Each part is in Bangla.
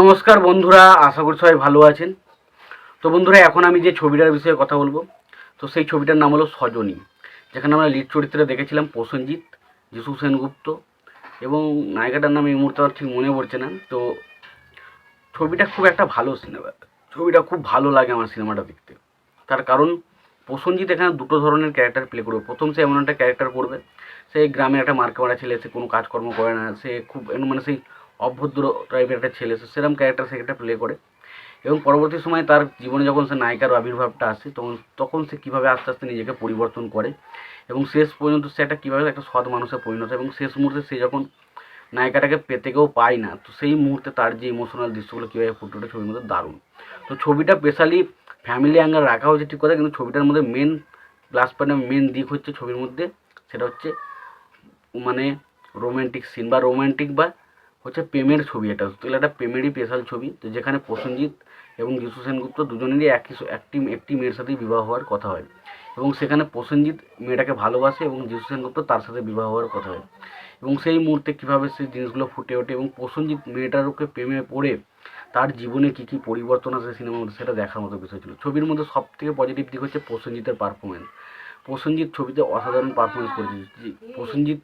নমস্কার বন্ধুরা, আশা করি সবাই ভালো আছেন। তো বন্ধুরা, এখন আমি যে ছবিটার বিষয়ে কথা বলব, তো সেই ছবিটার নাম হলো সজনী, যেখানে আমরা লিড চরিত্রে দেখেছিলাম প্রসেনজিৎ, যিশু সেনগুপ্ত এবং নায়িকাটার নাম এই মুহূর্তে আমার ঠিক মনে পড়ছে না। তো ছবিটা খুব একটা ভালো সিনেমা, ছবিটা খুব ভালো লাগে আমার সিনেমাটা দেখতে। তার কারণ, প্রসেনজিৎ এখানে দুটো ধরনের ক্যারেক্টার প্লে করবে। প্রথম সে এমন একটা ক্যারেক্টার করবে, সে গ্রামের একটা মার্কে মারা ছেলে, সে কোনো কাজকর্ম করে না, সে খুব মানে সেই অভদ্র টাইপের একটা ছেলে সে সেরকম ক্যারেক্টার সে একটা প্লে করে। এবং পরবর্তী সময় তার জীবনে যখন সে নায়িকার আবির্ভাবটা আসে, তখন তখন সে কীভাবে আস্তে আস্তে নিজেকে পরিবর্তন করে এবং শেষ পর্যন্ত সে একটা কীভাবে একটা সৎ মানুষে পরিণত এবং শেষ মুহূর্তে সে যখন নায়িকাটাকে পেতে কেউ পায় না, তো সেই মুহূর্তে তার যে ইমোশনাল দৃশ্যগুলো কীভাবে ফুটে ওঠে ছবির মধ্যে দারুণ। তো ছবিটা স্পেশালি ফ্যামিলি অ্যাঙ্গেল রাখা হয়েছে ঠিক কথা কিন্তু ছবিটার মধ্যে মেন প্লাস পয়েন্ট মেন দিক হচ্ছে ছবির মধ্যে, সেটা হচ্ছে মানে রোমান্টিক সিন বা রোমান্টিক বা হচ্ছে প্রেমের ছবি এটা। তাহলে একটা প্রেমেরই স্পেশাল ছবি, তো যেখানে প্রসেনজিৎ এবং যিশু সেনগুপ্ত দুজনেরই একই একটি একটি মেয়ের সাথেই বিবাহ হওয়ার কথা হয়। এবং সেখানে প্রসেনজিৎ মেয়েটাকে ভালোবাসে এবং যিশু সেনগুপ্ত তার সাথে বিবাহ হওয়ার কথা হয়। এবং সেই মুহূর্তে কীভাবে সেই জিনিসগুলো ফুটে ওঠে এবং প্রসেনজিৎ মেয়েটার ওকে প্রেমে পড়ে তার জীবনে কী কী পরিবর্তন আসে সিনেমার মধ্যে সেটা দেখার মতো বিষয় ছিল। ছবির মধ্যে সব থেকে পজিটিভ দিক হচ্ছে প্রসেনজিতের পারফরমেন্স প্রসেনজিৎ ছবিতে অসাধারণ পারফরমেন্স করেছে। প্রসেনজিৎ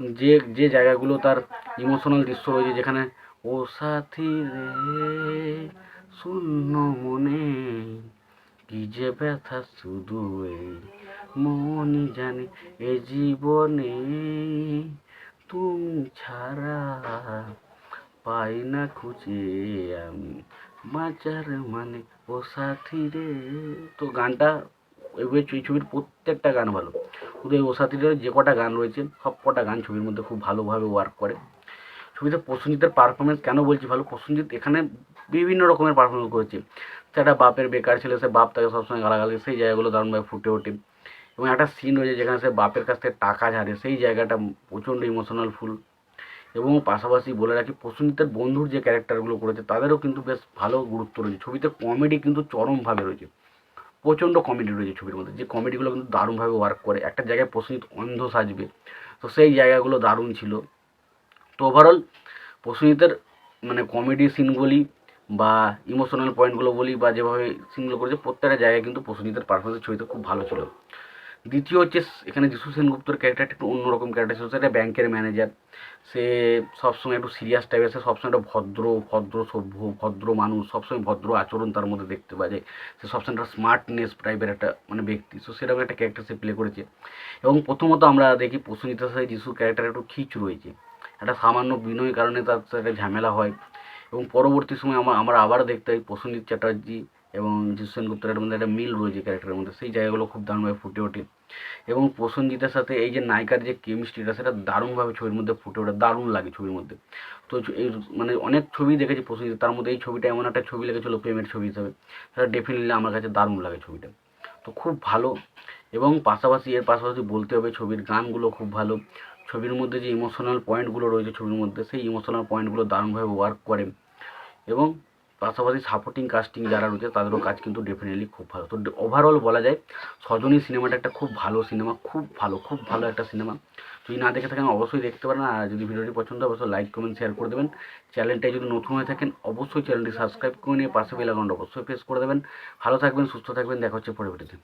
যে যে জায়গাগুলো তার ইমোশনাল দৃশ্য রয়েছে, যেখানে, ও সাথী রে, শূন্য মনে, কি যে ব্যথা শুধু এই মনই জানে, এ জীবনে তুমি ছাড়া পাই না খুঁজে আমি। বাঁচার মানে ও সাথী রে। তো গানটা এবার এই ছবির প্রত্যেকটা গান ভালো। শুধু এই ও যে কটা গান রয়েছে, সব কটা গান ছবির মধ্যে খুব ভালোভাবে ওয়ার্ক করে। ছবিতে প্রসেনজিতের পারফরমেন্স কেন বলছি ভালো? প্রসেনজিৎ এখানে বিভিন্ন রকমের পারফরমেন্স করেছে। একটা বাপের বেকার ছেলে, সে বাপ তাকে সবসময় গালাগালি সেই জায়গাগুলো দারুণভাবে ফুটে ওঠে। এবং একটা সিন রয়েছে যেখানে সে বাপের কাছ থেকে টাকা ঝাড়ে, সেই জায়গাটা প্রচণ্ড ইমোশনাল ফুল এবং পাশাপাশি বলে রাখি, প্রসেনজিতের বন্ধুর যে ক্যারেক্টারগুলো করেছে, তাদেরও কিন্তু বেশ ভালো গুরুত্ব রয়েছে। ছবিতে কমেডি কিন্তু চরমভাবে রয়েছে। প্রচণ্ড কমেডি রয়েছে ছবির মধ্যে। যে কমেডিগুলো কিন্তু দারুণভাবে ওয়ার্ক করে। একটা জায়গায় প্রসেনজিৎ অন্ধ সাজবে। তো সেই জায়গাগুলো দারুণ ছিল। তো ওভারঅল প্রসেনজিতের মানে কমেডি সিনগুলি বা ইমোশনাল পয়েন্টগুলো বলি বা যেভাবে সিনগুলো করেছে, প্রত্যেকটা জায়গায় কিন্তু প্রসেনজিতের পারফরমেন্স ছবিতে খুব ভালো ছিল। দ্বিতীয় হচ্ছে এখানে যিশু সেনগুপ্তর ক্যারেক্টারটা একটু অন্যরকম ক্যারেক্টার ছিল। সেটা ব্যাংকের ম্যানেজার সে সবসময় একটু সিরিয়াস টাইপের সে সবসময় একটা ভদ্র ভদ্র সভ্য, ভদ্র মানুষ, সবসময় ভদ্র আচরণ তার মধ্যে দেখতে পাওয়া যায় সে সবসময় একটা স্মার্টনেস টাইপের একটা মানে ব্যক্তি। সো সেরকম একটা ক্যারেক্টার সে প্লে করেছে। এবং প্রথমত আমরা দেখি প্রসেনজিতের সাথে যিশুর ক্যারেক্টার একটু খিচ রয়েছে। একটা সামান্য বিনয়ের কারণে তার সাথে একটা ঝামেলা হয়। এবং পরবর্তী সময় আমার আমরা আবার দেখতে পাই প্রসেনজিৎ চ্যাটার্জি। এবং যিশু সেনগুপ্তের মধ্যে একটা মিল রয়েছে ক্যারেক্টারের মধ্যে, সেই জায়গাগুলো খুব দারুণভাবে ফুটে ওঠে। এবং প্রসেনজিতের সাথে এই যে নায়িকার যে কেমিস্ট্রিটা সেটা দারুণভাবে ছবির মধ্যে ফুটে ওঠে, দারুণ লাগে ছবির মধ্যে। তো এই মানে অনেক ছবি দেখেছি প্রসেনজিৎ তার মধ্যে এই ছবিটা এমন একটা ছবি লেগেছিলো প্রেমের ছবি হিসাবে, সেটা ডেফিনেটলি আমার কাছে দারুণ লাগে ছবিটা। তো খুব ভালো, এবং পাশাপাশি এর পাশাপাশি বলতে হবে ছবির গানগুলো খুব ভালো। ছবির মধ্যে যে ইমোশনাল পয়েন্টগুলো রয়েছে ছবির মধ্যে, সেই ইমোশনাল পয়েন্টগুলো দারুণভাবে ওয়ার্ক করে। এবং পাশাপাশি সাপোর্টিং কাস্টিং যারা রয়েছে, তাদেরও কাজ কিন্তু ডেফিনেটলি খুব ভালো। তো ওভারঅল বলা যায়, সজনী সিনেমাটা একটা খুব ভালো সিনেমা খুব ভালো খুব ভালো একটা সিনেমা যদি না দেখে থাকেন, অবশ্যই দেখতে পারেন। আর যদি ভিডিওটি পছন্দ অবশ্যই লাইক কমেন্ট শেয়ার করে দেবেন। চ্যানেলটায় যদি নতুন হয়ে থাকেন, অবশ্যই চ্যানেলটি সাবস্ক্রাইব করে নিয়ে পাশে বেল আইকনটা অবশ্যই প্রেস করে দেবেন। ভালো থাকবেন, সুস্থ থাকবেন, দেখা হচ্ছে পরে